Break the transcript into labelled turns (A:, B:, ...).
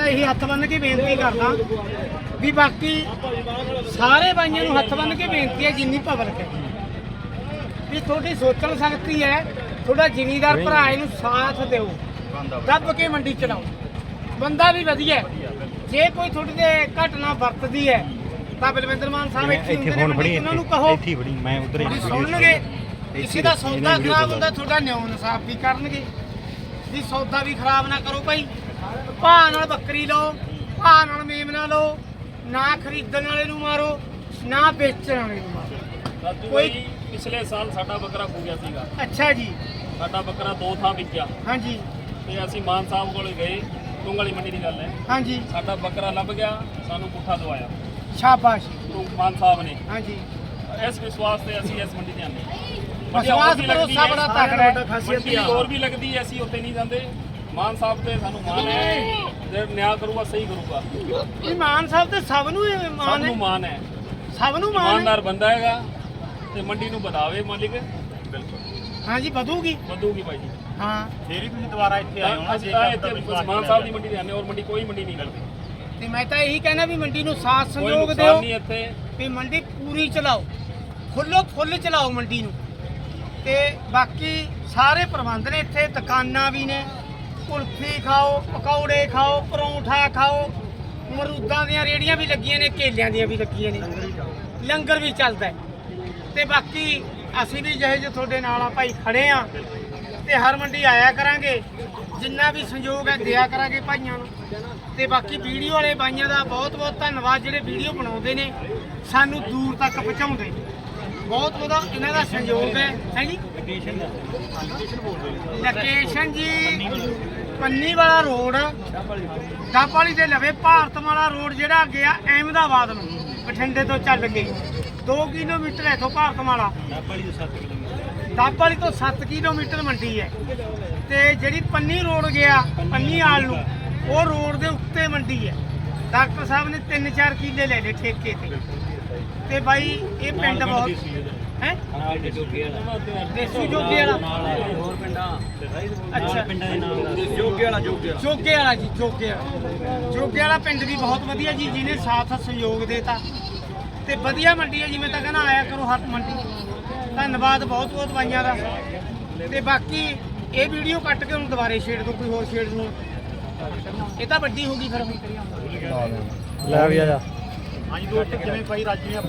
A: ਤਾਂ ਇਹੀ ਹੱਥ ਬੰਨ ਕੇ ਬੇਨਤੀ ਕਰਦਾ ਵੀ ਬਾਕੀ ਸਾਰੇ ਬਾਈਆਂ ਨੂੰ ਹੱਥ ਬੰਨ ਕੇ ਬੇਨਤੀ ਹੈ ਜਿੰਨੀ ਪਬਲਿਕ ਹੈ। ਵੀ ਤੁਹਾਡੀ ਸੋਚਣ ਸ਼ਕਤੀ ਹੈ ਤੁਹਾਡਾ ਜ਼ਿਮੀਦਾਰ ਭਰਾ ਇਹਨੂੰ ਸਾਥ ਦਿਓ ਦੱਬ ਕੇ ਮੰਡੀ ਚਲਾਓ। ਬੰਦਾ ਵੀ ਵਧੀਆ ਹੈ। ਜੇ ਕੋਈ ਤੁਹਾਡੇ ਤੇ ਘਟਨਾ ਵਰਤਦੀ ਹੈ ਤਾਂ ਬਲਵਿੰਦਰ ਮਾਨ ਸਾਹਿਬ ਇੱਥੇ
B: ਇੱਥੇ
A: ਹੁੰਦੇ ਨੇ
B: ਫੋਨ ਫੜੀ
A: ਉਹਨਾਂ ਨੂੰ ਕਹੋ
B: ਇੱਥੇ ਹੀ ਫੜੀ ਮੈਂ ਉਧਰ
A: ਵੀ ਸੁਣਨਗੇ। ਕਿਸੇ ਦਾ ਸੌਦਾ ਖਰਾਬ ਹੁੰਦਾ ਤੁਹਾਡਾ ਨਿਉ ਇਨਸਾਫ ਵੀ ਕਰਨਗੇ। ਵੀ ਸੌਦਾ ਵੀ ਖਰਾਬ ਨਾ ਕਰੋ ਭਾਈ। ਭਾਅ ਨਾਲ ਬੱਕਰੀ ਲਓ ਭਾਅ ਨਾਲ ਮੇਮਨਾ ਲਓ ਨਾ ਖਰੀਦਣ ਵਾਲੇ ਨੂੰ ਮਾਰੋ ਨਾ ਵੇਚਣ ਵਾਲੇ ਨੂੰ ਮਾਰੋ। ਕੋਈ-
C: ਪਿਛਲੇ ਸਾਲ ਸਾਡਾ ਬੱਕਰਾ ਖੋ ਗਿਆ ਸੀਗਾ।
A: ਅੱਛਾ ਜੀ।
C: ਸਾਡਾ ਬੱਕਰਾ ਦੋ ਥਾਂ ਵਿਕਿਆ।
A: ਹਾਂਜੀ।
C: ਤੇ ਅਸੀਂ ਮਾਨ ਸਾਹਿਬ ਕੋਲ ਗਏ ਤੁੰਗਲੀ ਮੰਡੀ ਦੀ ਗੱਲ ਹੈ।
A: ਹਾਂਜੀ।
C: ਸਾਡਾ ਬੱਕਰਾ ਲੱਭ ਗਿਆ ਸਾਨੂੰ ਪੁੱਠਾ ਦਵਾਇਆ।
A: ਸ਼ਾਬਾਸ਼।
C: ਤੋਂ ਮਾਨ ਸਾਹਿਬ ਨੇ।
A: ਹਾਂਜੀ।
C: ਇਸ ਵਿਸ਼ਵਾਸ ਤੇ ਅਸੀਂ ਇਸ ਮੰਡੀ ਤੇ ਆਨੇ
A: ਵਿਸ਼ਵਾਸ ਭਰੋਸਾ ਬੜਾ ਤਕੜਾ ਹੈ।
C: ਮੰਡੀ ਹੋਰ ਵੀ ਲੱਗਦੀ ਹੈ ਅਸੀਂ ਉੱਥੇ ਨਹੀਂ ਜਾਂਦੇ। ਮਾਨ ਸਾਹਿਬ ਤੇ ਸਾਨੂੰ ਮਾਨ ਹੈ। ਜੇ ਨਿਆਂ ਕਰੂਗਾ ਸਹੀ ਕਰੂਗਾ।
A: ਇਹ ਮਾਨ ਸਾਹਿਬ ਤੇ ਸਭ ਨੂੰ ਇਹ ਮਾਨ
C: ਸਭ
A: ਹੈ।
C: ਨੂੰ ਮਾਨ ਹੈ।
A: ਸਭ ਨੂੰ ਮਾਨ ਹੈ।
C: ਇਮਾਨਦਾਰ ਬੰਦਾ ਹੈਗਾ ਤੇ ਮੰਡੀ ਨੂੰ ਵਧਾਵੇ ਮਾਲਿਕ। ਬਿਲਕੁਲ।
A: ਹਾਂਜੀ ਵਧੂਗੀ।
C: ਵਧੂਗੀ ਭਾਈ ਜੀ।
A: ਹਾਂ।
B: ਫੇਰ ਹੀ ਤੁਸੀਂ ਦੁਬਾਰਾ ਇੱਥੇ ਆਏ ਹੋ
C: ਅਸੀਂ ਤਾਂ ਇੱਥੇ ਮਾਨ ਸਾਹਿਬ ਦੀ ਮੰਡੀ ਤੇ ਆਨੇ ਔਰ ਮੰਡੀ ਕੋਈ ਮੰਡੀ ਨਹੀਂ ਕਰਦੀ
A: ਤੇ ਮੈਂ ਤਾਂ ਇਹੀ ਕਹਿਣਾ ਵੀ ਮੰਡੀ ਨੂੰ ਸਾਥ
C: ਕੋਈ
A: ਸਹਿਯੋਗ
C: ਨੁਕਸਾਨ
A: ਦਿਓ
C: ਨਹੀਂ ਇੱਥੇ।
A: ਵੀ ਮੰਡੀ ਪੂਰੀ ਚਲਾਓ। ਖੁੱਲੋ ਫੁੱਲ ਚਲਾਓ ਮੰਡੀ ਨੂੰ। ਤੇ ਬਾਕੀ ਸਾਰੇ ਪ੍ਰਬੰਧ ਨੇ ਇੱਥੇ ਦੁਕਾਨਾਂ ਵੀ ਨੇ। ਕੁਲਫੀ ਖਾਓ ਪਕੌੜੇ ਖਾਓ ਪਰੌਂਠਾ ਖਾਓ। ਮਰੂਦਾਂ ਦੀਆਂ ਰੇੜੀਆਂ ਵੀ ਲੱਗੀਆਂ ਨੇ ਕੇਲਿਆਂ ਦੀਆਂ ਵੀ ਲੱਗੀਆਂ ਨੇ। ਲੰਗਰ ਵੀ ਚੱਲਦਾ। ਤੇ ਬਾਕੀ ਅਸੀਂ ਵੀ ਜਿਹੇ ਜਿਹੇ ਤੁਹਾਡੇ ਨਾਲ ਆ ਭਾਈ ਖੜੇ ਆ। ਤੇ ਹਰ ਮੰਡੀ ਆਇਆ ਕਰਾਂਗੇ। ਜਿੰਨਾ ਵੀ ਸੰਯੋਗ ਹੈ ਦਿਆ ਕਰਾਂਗੇ ਭਾਈਆਂ ਨੂੰ। ਤੇ ਬਾਕੀ ਵੀਡੀਓ ਵਾਲੇ ਬਾਈਆਂ ਦਾ ਬਹੁਤ ਬਹੁਤ ਧੰਨਵਾਦ ਜਿਹੜੇ ਵੀਡੀਓ ਬਣਾਉਂਦੇ ਨੇ ਸਾਨੂੰ ਦੂਰ ਤੱਕ ਪਹੁੰਚਾਉਂਦੇ। ਬਹੁਤ ਬਹੁਤਾ ਇਹਨਾਂ ਦਾ ਸੰਯੋਗ ਹੈ। ਹੈ ਜੀ? ਲੋਕੇਸ਼ਨ ਜੀ। ਪੰਨੀ ਵਾਲਾ ਰੋਡ ਡੱਬ ਵਾਲੀ ਦੇ ਲਵੇ, ਭਾਰਤ ਵਾਲਾ ਰੋਡ ਜਿਹੜਾ ਗਿਆ ਅਹਿਮਦਾਬਾਦ ਨੂੰ, ਬਠਿੰਡੇ ਤੋਂ ਚੱਲ ਕੇ। 2 ਕਿਲੋਮੀਟਰ ਹੈ ਤੋਂ ਭਾਰਤ ਵਾਲਾ। ਡੱਬ ਤੋਂ 7 ਕਿਲੋਮੀਟਰ ਮੰਡੀ ਹੈ। ਤੇ ਜਿਹੜੀ ਪੰਨੀ ਰੋਡ ਗਿਆ ਪੰਨੀ ਆਲ ਨੂੰ, ਉਹ ਰੋਡ ਦੇ ਉੱਤੇ ਮੰਡੀ ਹੈ। ਡਾਕਟਰ ਸਾਹਿਬ ਨੇ 3-4 ਕਿੱਲੇ ਲੈ ਲਏ ਠੇਕੇ ਤੇ। ਤੇ ਬਾਈ, ਇਹ ਪਿੰਡ ਬਹੁਤ ਹੈ? ਦੇਸੂ ਜੋਗੇ ਵਾਲਾ।
B: ਹੋਰ ਪਿੰਡਾਂ
A: ਅੱਛਾ।
B: ਪਿੰਡਾਂ ਦੇ ਨਾਮ ਜੋਗੇ ਵਾਲਾ। ਜੋਗੇ
A: ਜੋਗੇ ਵਾਲਾ ਜੀ ਜੋਗੇ ਵਾਲਾ। ਜੋਗੇ ਵਾਲਾ ਪਿੰਡ ਵੀ ਬਹੁਤ ਵਧੀਆ ਜੀ ਜਿਹਨੇ ਸਾਥ ਸਹਿਯੋਗ ਦੇਤਾ। ਤੇ ਵਧੀਆ ਮੰਡੀ ਹੈ ਜਿਵੇਂ ਤਾਂ ਕਹਿੰਦਾ ਆਇਆ ਕਰੋ ਹਰ ਮੰਡੀ। ਧੰਨਵਾਦ ਬਹੁਤ ਬਹੁਤ ਬਾਈਆਂ ਦਾ। ਤੇ ਬਾਕੀ ਇਹ ਵੀਡੀਓ ਕੱਟ ਕੇ ਹੁਣ ਦੁਬਾਰੇ ਛੇੜ ਦੋ ਕੋਈ ਹੋਰ ਛੇੜ ਨੂੰ ਇਹ ਤਾਂ ਵੱਡੀ ਹੋ ਗਈ ਫਿਰ।
B: ਲੈ ਵੀ ਆ ਜਾ।
D: ਹਾਂਜੀ ਦੋਸਤੋ ਜਿਵੇਂ ਭਾਈ ਰਾਜੂ ਨੇ ਆਪਾਂ ਨੂੰ